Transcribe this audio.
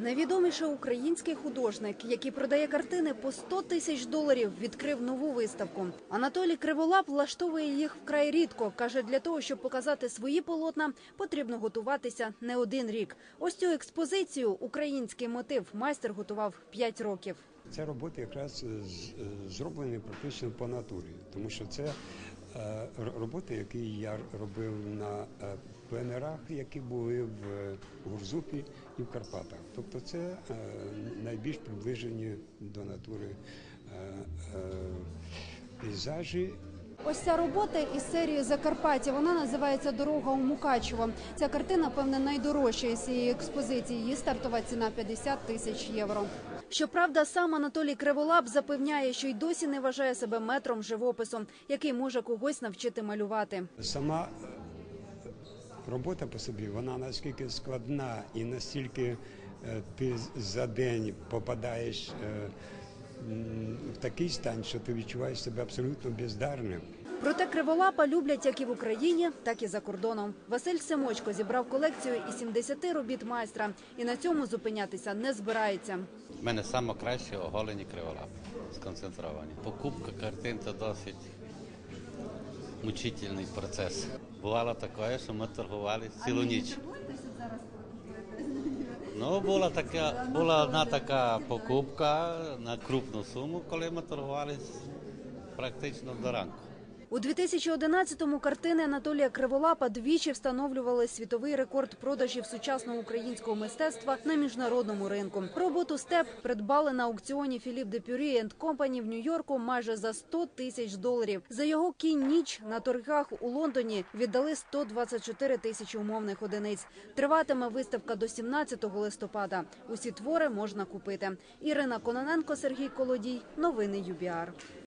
Найвідоміший український художник, який продає картини по 100 тисяч доларів, відкрив нову виставку. Анатолій Криволап влаштовує їх вкрай рідко. каже, для того, щоб показати свої полотна, потрібно готуватися не один рік. Ось цю експозицію Український мотив майстер готував 5 років. Ця робота якраз з- з- практично по натурі, тому що це е, роботи, які я робив на е, пленерах, які були в Гурзупі і в Карпатах. Тобто це е, найбільш приближені до натури е, е, пейзажі. Ось ця робота із серії Закарпаття. Вона називається Дорога у Мукачево. Ця картина, певне, найдорожча із цієї експозиції. Її стартова ціна 50 тисяч євро. Щоправда, сам Анатолій Криволап запевняє, що й досі не вважає себе метром живопису, який може когось навчити малювати. Сама е, робота по собі, вона наскільки складна і настільки е, ти за день попадаєш е, в такий стан, що ти відчуваєш себе абсолютно бездарним. Проте Криволапа люблять як і в Україні, так і за кордоном. Василь Семочко зібрав колекцію із 70 робіт майстра і на цьому зупинятися не збирається. У мене саме краще оголені криволапи, сконцентровані. Покупка картин це досить мучительний процес. Бувало таке, що ми торгували цілу ніч. Ну, була така, була одна така покупка на крупну суму, коли ми торгувалися практично до ранку. У 2011-му картини Анатолія Криволапа двічі встановлювали світовий рекорд продажів сучасного українського мистецтва на міжнародному ринку. Роботу степ придбали на аукціоні Філіп де Пюрі енд Компані в Нью-Йорку майже за 100 тисяч доларів. За його кінь ніч на торгах у Лондоні віддали 124 тисячі умовних одиниць. Триватиме виставка до 17 листопада. Усі твори можна купити. Ірина Кононенко, Сергій Колодій. Новини ЮБІАР.